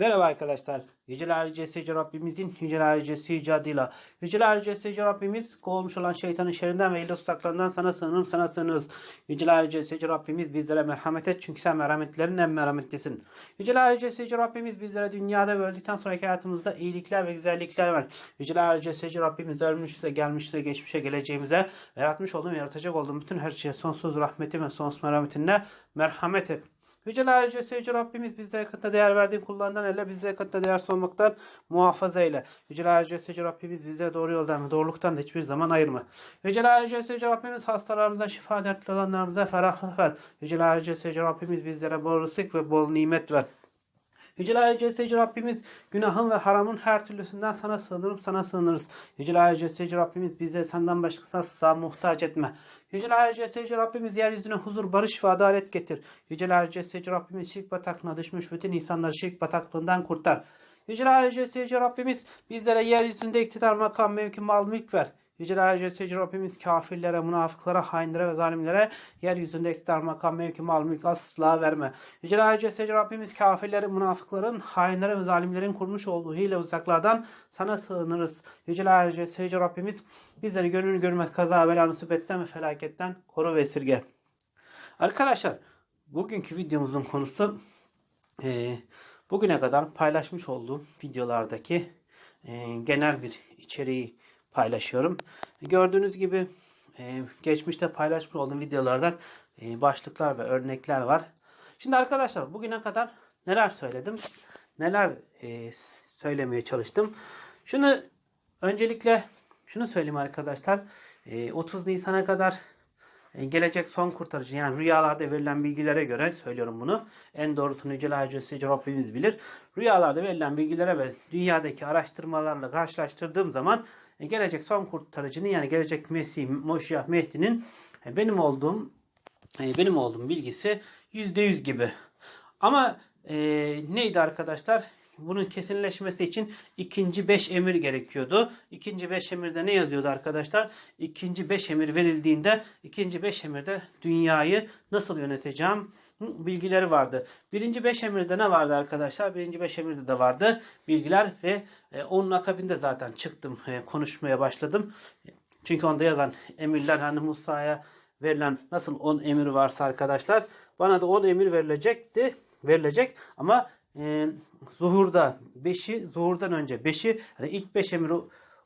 Merhaba arkadaşlar. Yüceler Yücesi Yüce Rabbimizin Yüceler Yücesi Yüce adıyla. Yüceler Yücesi Yüce Rabbimiz kovulmuş olan şeytanın şerrinden ve ille tuzaklarından sana sığınırım sana sığınırız. Yüceler Yücesi Yüce Rabbimiz bizlere merhamet et çünkü sen merhametlerin en merhametlisin. Yüceler Yücesi Yüce Rabbimiz bizlere dünyada ve öldükten sonraki hayatımızda iyilikler ve güzellikler ver. Yüceler Yücesi Yüce Rabbimiz ölmüşse, gelmişse, geçmişe, geleceğimize yaratmış olduğum, yaratacak olduğum bütün her şeye sonsuz rahmetin ve sonsuz merhametinle merhamet et. Yüceler Yücesi Yüce Rabbimiz bize yakında değer verdiğin kullarından ele bize yakında değer olmaktan muhafaza eyle. Yüceler Yücesi Yüce Rabbimiz bize doğru yoldan ve doğruluktan da hiçbir zaman ayırma. Yüceler Yücesi Yüce Rabbimiz hastalarımıza şifa dertli olanlarımıza ferahlık ver. Yüceler Yücesi Yüce Rabbimiz bizlere bol rızık ve bol nimet ver. Yüce Rabbimiz günahın ve haramın her türlüsünden sana sığınırım sana sığınırız. Yüce Rabbimiz bize senden başkasına muhtaç etme. Yüce Rabbimiz yeryüzüne huzur, barış ve adalet getir. Yüce Rabbimiz şirk bataklığına düşmüş bütün insanları şirk bataklığından kurtar. Yüce Rabbimiz bizlere yeryüzünde iktidar, makam, mevki, mal, mülk ver. Yüceler Yücesi Yüce Rabbimiz kafirlere, münafıklara, hainlere ve zalimlere yeryüzünde iktidar, makam, mevki, mal, mülk asla verme. Yüceler Yücesi Yüce Rabbimiz kafirleri, münafıkların, hainlere ve zalimlerin kurmuş olduğu hile uzaklardan sana sığınırız. Yüceler Yücesi Yüce Rabbimiz bizleri gönül görmez kaza, bela, musibetten ve felaketten koru ve esirge. Arkadaşlar bugünkü videomuzun konusu e, bugüne kadar paylaşmış olduğum videolardaki e, genel bir içeriği paylaşıyorum. Gördüğünüz gibi e, geçmişte paylaşmış olduğum videolardan e, başlıklar ve örnekler var. Şimdi arkadaşlar bugüne kadar neler söyledim? Neler e, söylemeye çalıştım? Şunu öncelikle şunu söyleyeyim arkadaşlar. E, 30 Nisan'a kadar gelecek son kurtarıcı yani rüyalarda verilen bilgilere göre söylüyorum bunu. En doğrusunu Yüce Yüce Rabbimiz bilir. Rüyalarda verilen bilgilere ve dünyadaki araştırmalarla karşılaştırdığım zaman e, gelecek son kurtarıcının yani gelecek Mesih, Moşiyah Mehdi'nin e, benim olduğum e, benim olduğum bilgisi %100 gibi. Ama e, neydi arkadaşlar? Bunun kesinleşmesi için ikinci beş emir gerekiyordu. İkinci beş emirde ne yazıyordu arkadaşlar? İkinci beş emir verildiğinde ikinci beş emirde dünyayı nasıl yöneteceğim bilgileri vardı. Birinci beş emirde ne vardı arkadaşlar? Birinci beş emirde de vardı bilgiler ve e, onun akabinde zaten çıktım e, konuşmaya başladım. Çünkü onda yazan emirler hani Musa'ya verilen nasıl 10 emir varsa arkadaşlar bana da 10 emir verilecekti. Verilecek ama e, zuhurda 5'i zuhurdan önce 5'i hani ilk 5 emri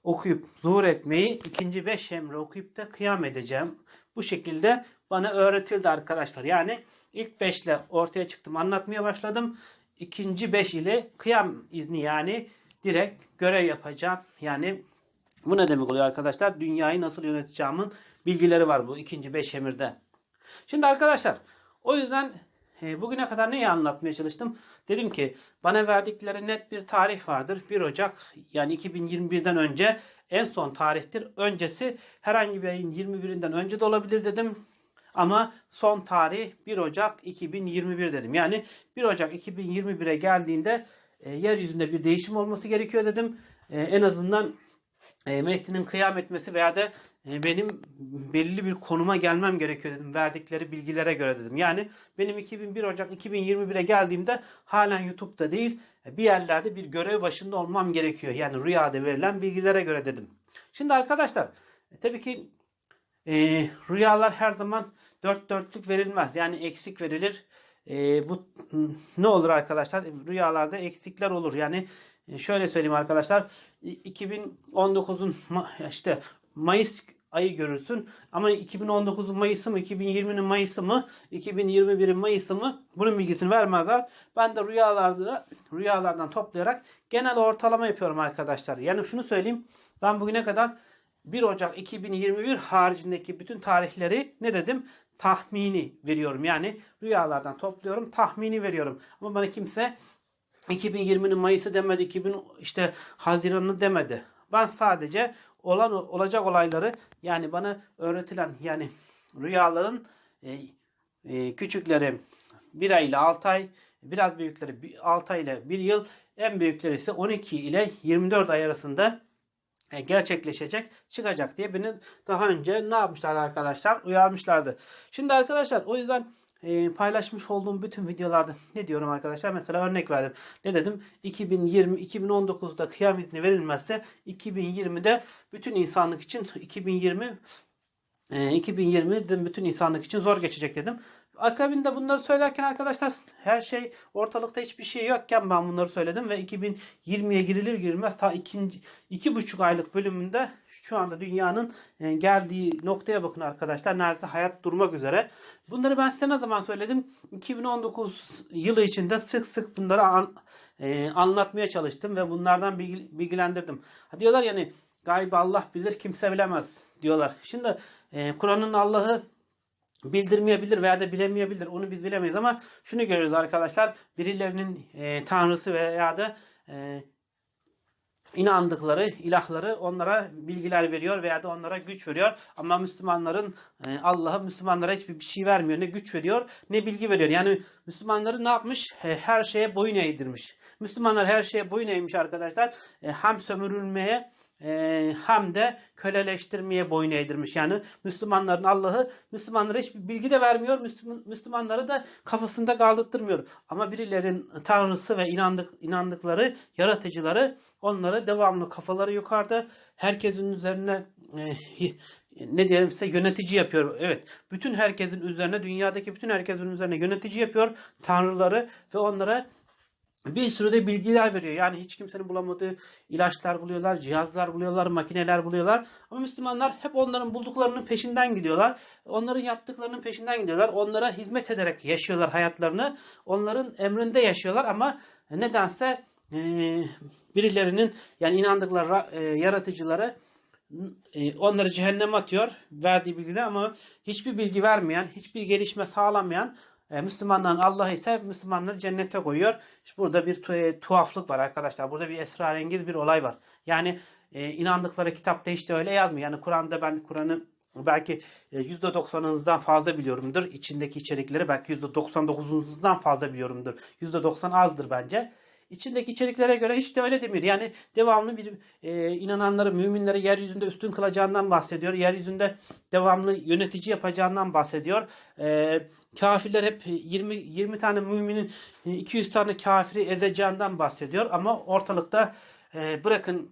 okuyup zuhur etmeyi ikinci 5 emri okuyup da kıyam edeceğim. Bu şekilde bana öğretildi arkadaşlar. Yani ilk 5 ile ortaya çıktım anlatmaya başladım. İkinci 5 ile kıyam izni yani direkt görev yapacağım. Yani bu ne demek oluyor arkadaşlar? Dünyayı nasıl yöneteceğimin bilgileri var bu ikinci beş emirde. Şimdi arkadaşlar o yüzden e, bugüne kadar neyi anlatmaya çalıştım? Dedim ki bana verdikleri net bir tarih vardır. 1 Ocak yani 2021'den önce en son tarihtir. Öncesi herhangi bir ayın 21'inden önce de olabilir dedim. Ama son tarih 1 Ocak 2021 dedim. Yani 1 Ocak 2021'e geldiğinde e, yeryüzünde bir değişim olması gerekiyor dedim. E, en azından e, Mehdi'nin kıyam etmesi veya da benim belli bir konuma gelmem gerekiyor dedim. Verdikleri bilgilere göre dedim. Yani benim 2001 Ocak 2021'e geldiğimde halen YouTube'da değil e, bir yerlerde bir görev başında olmam gerekiyor. Yani rüyada verilen bilgilere göre dedim. Şimdi arkadaşlar e, tabii ki e, rüyalar her zaman dört dörtlük verilmez. Yani eksik verilir. E, bu ne olur arkadaşlar? Rüyalarda eksikler olur. Yani e, şöyle söyleyeyim arkadaşlar. 2019'un işte Mayıs ayı görürsün. Ama 2019'un Mayıs'ı mı, 2020'nin Mayıs'ı mı, 2021'in Mayıs'ı mı bunun bilgisini vermezler. Ben de rüyalarda rüyalardan toplayarak genel ortalama yapıyorum arkadaşlar. Yani şunu söyleyeyim. Ben bugüne kadar 1 Ocak 2021 haricindeki bütün tarihleri ne dedim? Tahmini veriyorum. Yani rüyalardan topluyorum, tahmini veriyorum. Ama bana kimse 2020'nin Mayıs'ı demedi, 2000 işte Haziran'ı demedi. Ben sadece olan olacak olayları yani bana öğretilen yani rüyaların e, e, küçükleri 1 ay ile 6 ay, biraz büyükleri 6 ay ile 1 yıl, en büyükleri ise 12 ile 24 ay arasında e, gerçekleşecek, çıkacak diye beni daha önce ne yapmışlardı arkadaşlar? Uyarmışlardı. Şimdi arkadaşlar o yüzden e, paylaşmış olduğum bütün videolarda ne diyorum arkadaşlar? Mesela örnek verdim. Ne dedim? 2020 2019'da kıyam izni verilmezse 2020'de bütün insanlık için 2020 e, 2020'de bütün insanlık için zor geçecek dedim. Akabinde bunları söylerken arkadaşlar her şey ortalıkta hiçbir şey yokken ben bunları söyledim ve 2020'ye girilir girmez ta ikinci iki buçuk aylık bölümünde şu anda dünyanın e, geldiği noktaya bakın arkadaşlar. Neredeyse hayat durmak üzere. Bunları ben size ne zaman söyledim? 2019 yılı içinde sık sık bunları an- e, anlatmaya çalıştım ve bunlardan bilgi- bilgilendirdim. Diyorlar yani gaybı Allah bilir kimse bilemez diyorlar. Şimdi e, Kur'an'ın Allah'ı bildirmeyebilir veya da bilemeyebilir. Onu biz bilemeyiz ama şunu görüyoruz arkadaşlar. Birilerinin e, tanrısı veya da e, inandıkları ilahları onlara bilgiler veriyor veya da onlara güç veriyor. Ama Müslümanların e, Allah'a Müslümanlara hiçbir bir şey vermiyor. Ne güç veriyor ne bilgi veriyor. Yani Müslümanları ne yapmış? E, her şeye boyun eğdirmiş. Müslümanlar her şeye boyun eğmiş arkadaşlar. E, hem sömürülmeye e, hem de köleleştirmeye boyun eğdirmiş. Yani Müslümanların Allah'ı Müslümanlara hiçbir bilgi de vermiyor. Müslüman, Müslümanları da kafasında kaldırtmıyor. Ama birilerin tanrısı ve inandık, inandıkları yaratıcıları onları devamlı kafaları yukarıda herkesin üzerine e, ne diyelim size yönetici yapıyor. Evet. Bütün herkesin üzerine dünyadaki bütün herkesin üzerine yönetici yapıyor tanrıları ve onlara bir sürü de bilgiler veriyor. Yani hiç kimsenin bulamadığı ilaçlar buluyorlar, cihazlar buluyorlar, makineler buluyorlar. Ama Müslümanlar hep onların bulduklarının peşinden gidiyorlar. Onların yaptıklarının peşinden gidiyorlar. Onlara hizmet ederek yaşıyorlar hayatlarını. Onların emrinde yaşıyorlar ama nedense e, birilerinin yani inandıkları e, yaratıcıları e, onları cehenneme atıyor verdiği bilgiler ama hiçbir bilgi vermeyen, hiçbir gelişme sağlamayan e, Müslümanların Allah'ı ise Müslümanları cennete koyuyor. İşte burada bir e, tuhaflık var arkadaşlar. Burada bir esrarengiz bir olay var. Yani e, inandıkları kitapta hiç de öyle yazmıyor. Yani Kur'an'da ben Kur'an'ı belki e, %90'ınızdan fazla biliyorumdur. İçindeki içerikleri belki %99'unuzdan fazla biliyorumdur. %90 azdır bence. İçindeki içeriklere göre hiç de öyle demiyor. Yani devamlı bir e, inananları, müminleri yeryüzünde üstün kılacağından bahsediyor. Yeryüzünde devamlı yönetici yapacağından bahsediyor. E, kafirler hep 20 20 tane müminin e, 200 tane kafiri ezeceğinden bahsediyor. Ama ortalıkta e, bırakın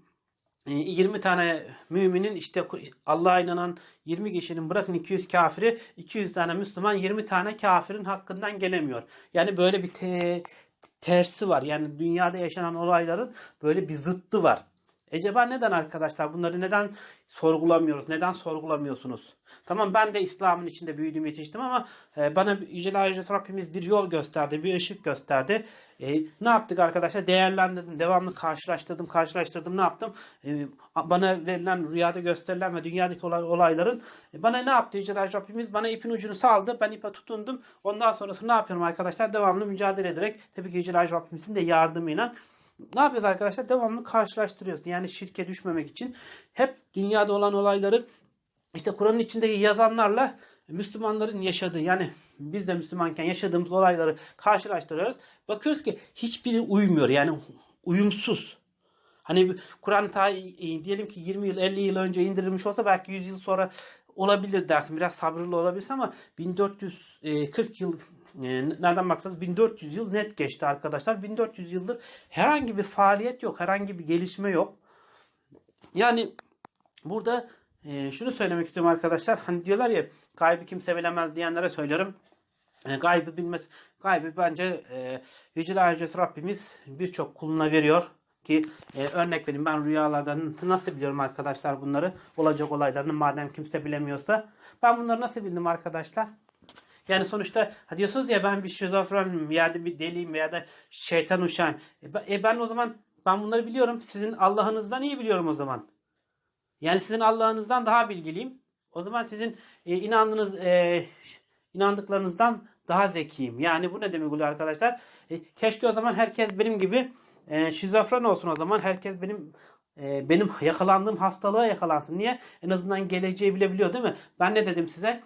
e, 20 tane müminin işte Allah'a inanan 20 kişinin bırakın 200 kafiri 200 tane Müslüman 20 tane kafirin hakkından gelemiyor. Yani böyle bir te- tersi var. Yani dünyada yaşanan olayların böyle bir zıttı var. Acaba neden arkadaşlar bunları neden sorgulamıyoruz? Neden sorgulamıyorsunuz? Tamam ben de İslam'ın içinde büyüdüm yetiştim ama e, bana Yücel Ayrıca Rabbimiz bir yol gösterdi, bir ışık gösterdi. E, ne yaptık arkadaşlar? Değerlendirdim, devamlı karşılaştırdım, karşılaştırdım. Ne yaptım? E, bana verilen, rüyada gösterilen ve dünyadaki olay, olayların e, bana ne yaptı Yücel Ayrıca Rabbimiz? Bana ipin ucunu saldı, ben ipe tutundum. Ondan sonrası ne yapıyorum arkadaşlar? Devamlı mücadele ederek, tabii ki Yücel Ayrıca Rabbimizin de yardımıyla ne yapıyoruz arkadaşlar? Devamlı karşılaştırıyoruz. Yani şirke düşmemek için hep dünyada olan olayları işte Kur'an'ın içindeki yazanlarla Müslümanların yaşadığı yani biz de Müslümanken yaşadığımız olayları karşılaştırıyoruz. Bakıyoruz ki hiçbiri uymuyor. Yani uyumsuz. Hani Kur'an ta e, diyelim ki 20 yıl 50 yıl önce indirilmiş olsa belki 100 yıl sonra olabilir dersin. Biraz sabırlı olabilirsin ama 1440 yıl e, nereden baksanız 1400 yıl net geçti arkadaşlar. 1400 yıldır herhangi bir faaliyet yok. Herhangi bir gelişme yok. Yani burada e, şunu söylemek istiyorum arkadaşlar. Hani diyorlar ya gaybı kimse bilemez diyenlere söylüyorum. E, gaybı bilmez. Gaybı bence e, Yücel Rabbimiz birçok kuluna veriyor. Ki e, örnek vereyim ben rüyalardan nasıl biliyorum arkadaşlar bunları? Olacak olaylarını madem kimse bilemiyorsa. Ben bunları nasıl bildim arkadaşlar? Yani sonuçta diyorsunuz ya ben bir şizofrenim ya da bir deliyim veya da şeytan uşağım. E, e ben o zaman ben bunları biliyorum. Sizin Allah'ınızdan iyi biliyorum o zaman. Yani sizin Allah'ınızdan daha bilgiliyim. O zaman sizin e, inandığınız e, inandıklarınızdan daha zekiyim. Yani bu ne demek oluyor arkadaşlar? E, keşke o zaman herkes benim gibi e, şizofren olsun o zaman. Herkes benim e, benim yakalandığım hastalığa yakalansın. Niye? En azından geleceği bilebiliyor değil mi? Ben ne dedim size?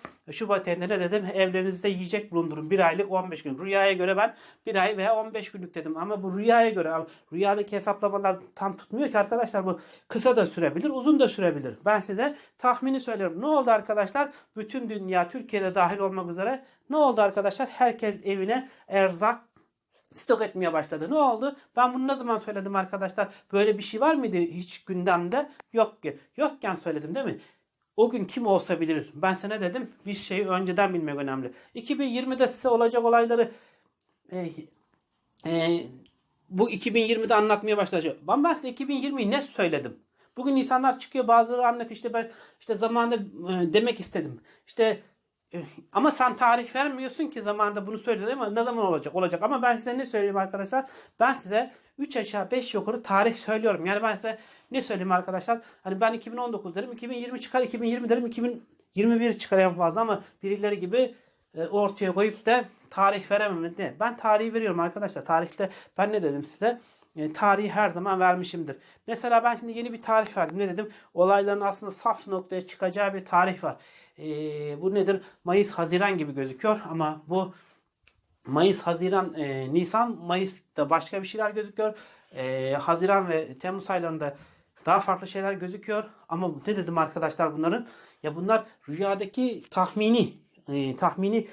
Ayında ne dedim? Evlerinizde yiyecek bulundurun. Bir aylık 15 gün. Rüyaya göre ben bir ay veya 15 günlük dedim. Ama bu rüyaya göre rüyadaki hesaplamalar tam tutmuyor ki arkadaşlar. Bu kısa da sürebilir, uzun da sürebilir. Ben size tahmini söylüyorum. Ne oldu arkadaşlar? Bütün dünya Türkiye'de dahil olmak üzere ne oldu arkadaşlar? Herkes evine erzak stok etmeye başladı. Ne oldu? Ben bunu ne zaman söyledim arkadaşlar? Böyle bir şey var mıydı hiç gündemde? Yok ki. Yokken söyledim değil mi? O gün kim olsa bilir. Ben sana dedim bir şeyi önceden bilmek önemli. 2020'de size olacak olayları e, e, bu 2020'de anlatmaya başlayacağım. Ben, ben size 2020'yi ne söyledim? Bugün insanlar çıkıyor bazıları anlat işte ben işte zamanında e, demek istedim. İşte ama sen tarih vermiyorsun ki zamanında bunu söyledin ama ne zaman olacak? Olacak. Ama ben size ne söyleyeyim arkadaşlar? Ben size 3 aşağı 5 yukarı tarih söylüyorum. Yani ben size ne söyleyeyim arkadaşlar? Hani ben 2019 derim, 2020 çıkar, 2020 derim, 2021 çıkar en fazla ama birileri gibi e, ortaya koyup da tarih veremem. Ne? Ben tarihi veriyorum arkadaşlar. Tarihte ben ne dedim size? E, tarihi her zaman vermişimdir. Mesela ben şimdi yeni bir tarih verdim. Ne dedim? Olayların aslında saf noktaya çıkacağı bir tarih var. E, bu nedir? Mayıs, Haziran gibi gözüküyor ama bu Mayıs, Haziran, e, Nisan, Mayıs'ta başka bir şeyler gözüküyor. E, Haziran ve Temmuz aylarında daha farklı şeyler gözüküyor. Ama ne dedim arkadaşlar bunların? Ya bunlar rüyadaki tahmini, e, tahmini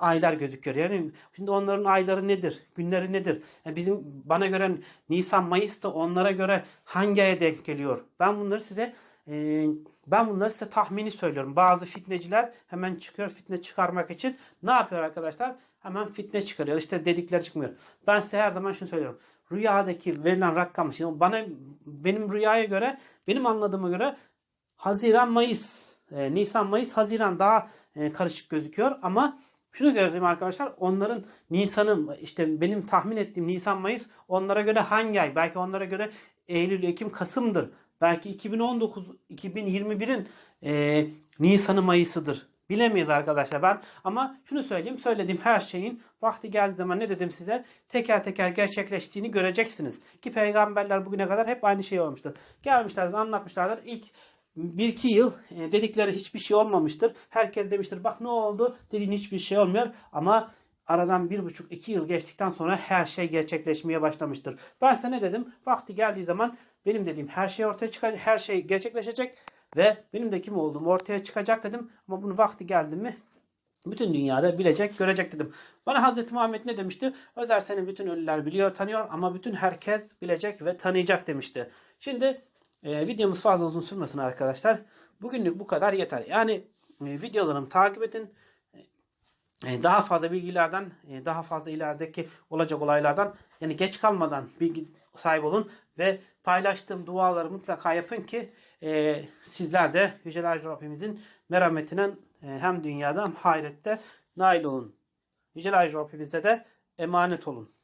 aylar gözüküyor. Yani şimdi onların ayları nedir? Günleri nedir? Yani bizim bana göre Nisan, Mayıs da onlara göre hangi aya denk geliyor? Ben bunları size e, ben bunları size tahmini söylüyorum. Bazı fitneciler hemen çıkıyor fitne çıkarmak için. Ne yapıyor arkadaşlar? Hemen fitne çıkarıyor. İşte dedikleri çıkmıyor. Ben size her zaman şunu söylüyorum. Rüyadaki verilen rakam şimdi bana benim rüyaya göre benim anladığıma göre Haziran Mayıs e, Nisan Mayıs Haziran daha e, karışık gözüküyor ama şunu gördüm arkadaşlar onların Nisan'ın işte benim tahmin ettiğim Nisan Mayıs onlara göre hangi ay? Belki onlara göre Eylül Ekim Kasım'dır. Belki 2019 2021'in e, Nisan'ı Mayıs'ıdır. Bilemeyiz arkadaşlar ben. Ama şunu söyleyeyim söylediğim her şeyin vakti geldiği zaman ne dedim size? Teker teker gerçekleştiğini göreceksiniz. Ki peygamberler bugüne kadar hep aynı şey olmuştur. Gelmişlerdir anlatmışlardır. İlk bir iki yıl e, dedikleri hiçbir şey olmamıştır. Herkes demiştir bak ne oldu dediğin hiçbir şey olmuyor ama aradan bir buçuk iki yıl geçtikten sonra her şey gerçekleşmeye başlamıştır. Ben size ne dedim? Vakti geldiği zaman benim dediğim her şey ortaya çıkacak, her şey gerçekleşecek ve benim de kim olduğum ortaya çıkacak dedim. Ama bunun vakti geldi mi bütün dünyada bilecek, görecek dedim. Bana Hazreti Muhammed ne demişti? Özer seni bütün ölüler biliyor, tanıyor ama bütün herkes bilecek ve tanıyacak demişti. Şimdi e, videomuz fazla uzun sürmesin arkadaşlar. Bugünlük bu kadar yeter. Yani e, videolarımı takip edin. E, daha fazla bilgilerden, e, daha fazla ilerideki olacak olaylardan yani geç kalmadan bilgi sahibi olun ve paylaştığım duaları mutlaka yapın ki e, sizler de Yüceler Rabbimizin merhametine e, hem dünyada hem ahirette nail olun. Yüceler Rabbimize de emanet olun.